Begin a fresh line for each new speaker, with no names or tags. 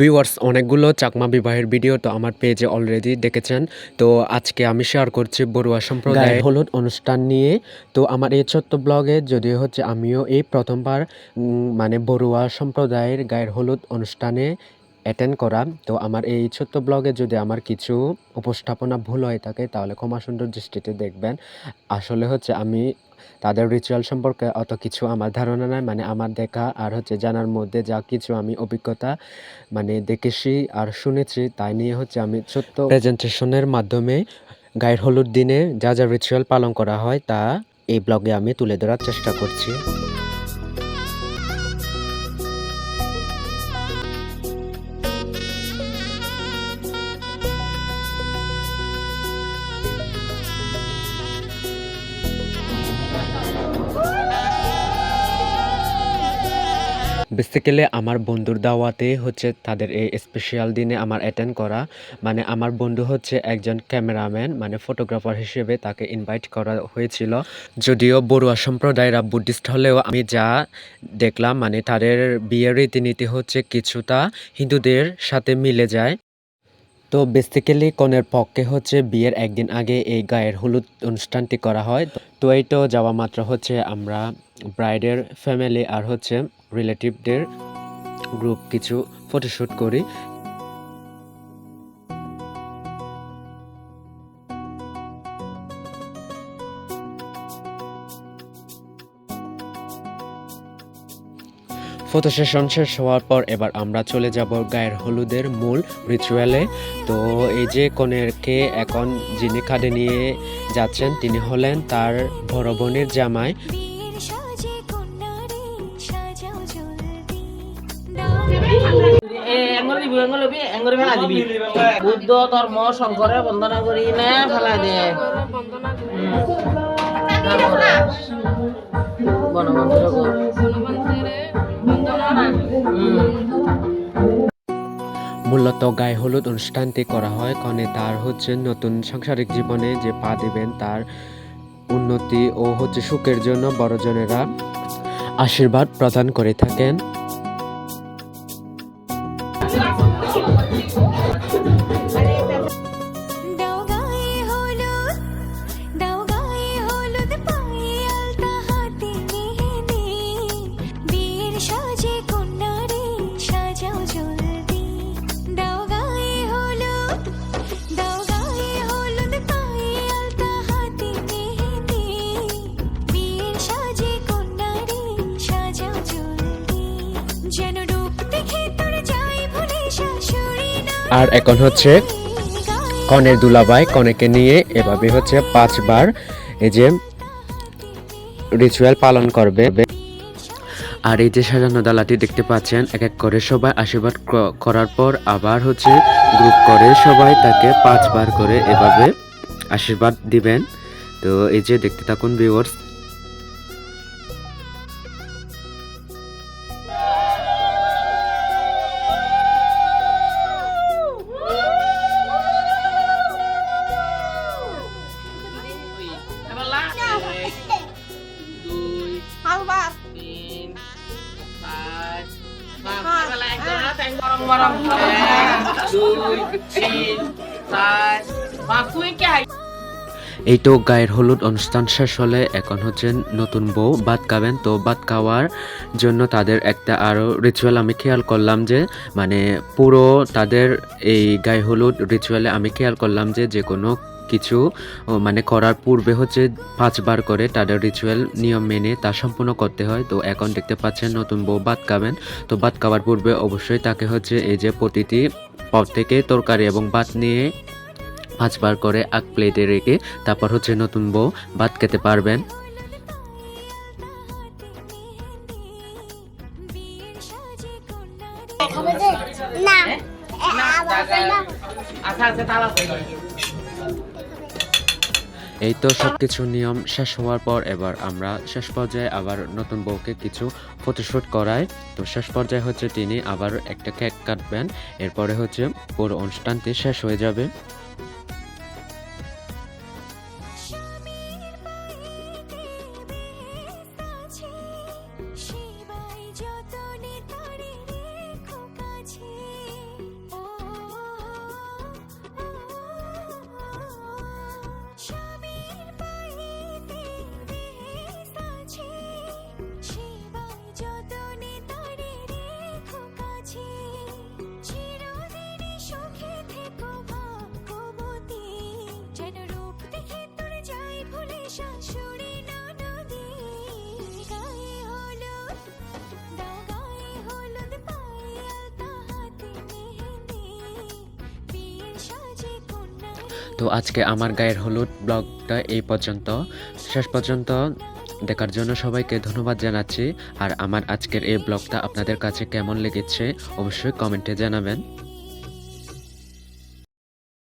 Viewers অনেকগুলো চাকমা বিবাহের video তো আমার পেজে অলরেডি দেখেছেন। তো আজকে আমি শেয়ার করছি বড়ুয়া সম্প্রদায়ের হলুদ অনুষ্ঠান নিয়ে। তো আমার এই ছোট্ট ব্লগে যদি হচ্ছে আমিও এই প্রথমবার মানে বড়ুয়া সম্প্রদায়ের গায়ের হলুদ অনুষ্ঠানে অ্যাটেন্ড করা। তো আমার এই ছোট্ট ব্লগে যদি আমার কিছু উপস্থাপনা ভুল হয়ে থাকে, তাহলে ক্ষমা সুন্দর দৃষ্টিতে দেখবেন। আসলে হচ্ছে আমি তাদের রিচুয়াল সম্পর্কে অত কিছু আমার ধারণা নাই মানে আমার দেখা আর হচ্ছে জানার মধ্যে যা কিছু আমি অভিজ্ঞতা মানে দেখেছি আর শুনেছি, তাই নিয়ে হচ্ছে আমি ছোট্ট প্রেজেন্টেশনের মাধ্যমে গায়ের হলুদ দিনে যা যা রিচুয়াল পালন করা হয় তা এই ব্লগে আমি তুলে ধরার চেষ্টা করছি। বেসিক্যালি আমার বন্ধুর দাওয়াতে হচ্ছে তাদের এই স্পেশাল দিনে আমার অ্যাটেন্ড করা। মানে আমার বন্ধু হচ্ছে একজন ক্যামেরাম্যান মানে ফটোগ্রাফার হিসেবে তাকে ইনভাইট করা হয়েছিল। যদিও বড়ুয়া সম্প্রদায়েরা বুদ্ধিস্ট হলেও আমি যা দেখলাম মানে তাদের বিয়ের রীতিনীতি হচ্ছে কিছুটা হিন্দুদের সাথে মিলে যায়। তো বেসিক্যালি কনের পক্ষে হচ্ছে বিয়ের একদিন আগে এই গায়ের হলুদ অনুষ্ঠানটি করা হয়। তো এই তো যাওয়া মাত্র হচ্ছে আমরা ব্রাইডের ফ্যামিলি আর হচ্ছে রিলেটিভদের গ্রুপ কিছু ফটোশ্যুট করি। ফটো সেশন শেষ হওয়ার পর এবার আমরা চলে যাব গায়ের হলুদের মূল রিচুয়ালে তো এই যে কনেরকে এখন যিনি কাঁধে নিয়ে যাচ্ছেন, তিনি হলেন তার বড় বোনের জামাই।
বুদ্ধ ধর্ম বন্দনা করি ফেলা দে।
মূলত গায়ে হলুদ অনুষ্ঠানটি করা হয়, কনে তার হচ্ছে নতুন সাংসারিক জীবনে যে পা দিবেন তার উন্নতি ও হচ্ছে সুখের জন্য বড়জনেরা আশীর্বাদ প্রদান করে থাকেন আর এখন হচ্ছে কনের দুলাভাই কনেকে নিয়ে এভাবে হচ্ছে পাঁচবার এই যে রিচুয়াল পালন করবে। আর এই যে সাজানো ডালাটি দেখতে পাচ্ছেন, এক এক করে সবাই আশীর্বাদ করার পর আবার হচ্ছে গ্রুপ করে সবাই তাকে পাঁচবার করে এভাবে আশীর্বাদ দিবেন। তো এই যে দেখতে থাকুন ভিউয়ার্স
এবার। এক, দুই, তিন, পাঁচ। তুই কে? হাই
এই তো গায়ের হলুদ অনুষ্ঠান শেষ হলে এখন হচ্ছে নতুন বউ ভাত খাবেন। তো ভাত খাওয়ার জন্য তাদের একটা আরও রিচুয়াল আমি খেয়াল করলাম যে মানে পুরো তাদের এই গায়ে হলুদ রিচুয়ালে আমি খেয়াল করলাম যে যে কোনো কিছু মানে করার পূর্বে হচ্ছে পাঁচবার করে তাদের রিচুয়াল নিয়ম মেনে তা সম্পূর্ণ করতে হয়। তো এখন দেখতে পাচ্ছেন নতুন বউ ভাত খাবেন। তো ভাত খাওয়ার পূর্বে অবশ্যই তাকে হচ্ছে এই যে প্রতিটি পদ থেকে তরকারি এবং ভাত নিয়ে পাঁচবার করে এক প্লেটে রেখে তারপর হচ্ছে নতুন বউ ভাত খেতে পারবেন।
না। আচ্ছা আচ্ছা তালা
এই তো সব কিছু নিয়ম শেষ হওয়ার পর এবার আমরা শেষ পর্যায়ে আবার নতুন বউকে কিছু ফটোশ্যুট করাই। তো শেষ পর্যায়ে হচ্ছে তিনি আবার একটা কেক কাটবেন। এরপরে হচ্ছে পুরো অনুষ্ঠানটি শেষ হয়ে যাবে। তো আজকে আমার গায়ের হলুদ ব্লগটা এই পর্যন্ত। শেষ পর্যন্ত দেখার জন্য সবাইকে ধন্যবাদ জানাচ্ছি। আর আমার আজকের এই ব্লগটা আপনাদের কাছে কেমন লেগেছে অবশ্যই কমেন্টে জানাবেন।